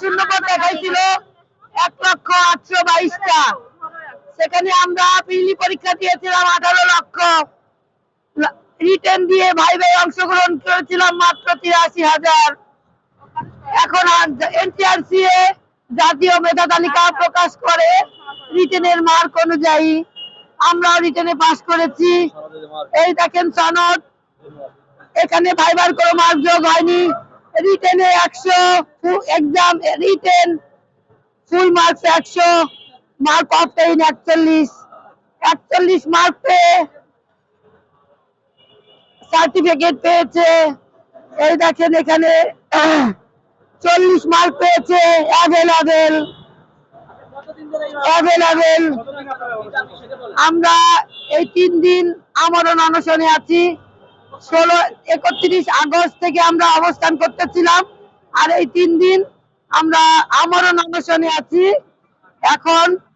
শূন্যপদ দেখাইছিল। এক লক্ষ আটশো বাইশটা। সেখানে আমরা পিলি পরীক্ষা দিয়েছিলাম আঠারো লক্ষ। রিটেন দিয়ে ভাই ভাই অংশগ্রহণ করেছিলাম মাত্র তিরাশি হাজার। এখন এনটিআরসি এ জাতীয় মেধা তালিকা প্রকাশ করে রিটেনের মার্ক অনুযায়ী। আমরা রিটেনে পাশ করেছি। এই দেখেন সনদ। এখানে ভাইবার কোনো মার্ক যোগ হয়নি। রিটেনে একশো এক্সাম রিটেন ফুল মার্কস একশো মার্ক অফ টেন একচল্লিশ একচল্লিশ মার্ক পেয়ে সার্টিফিকেট পেয়েছে। এই দেখেন এখানে চল্লিশ মার্ক পেয়েছে অ্যাভেলেবেল অ্যাভেলেবেল আমরা এই তিন দিন আমরণ অনশনে আছি। ষোলো একত্রিশ আগস্ট থেকে আমরা অবস্থান করতেছিলাম। আর এই তিন দিন আমরা আমরণ অনশনে আছি। এখন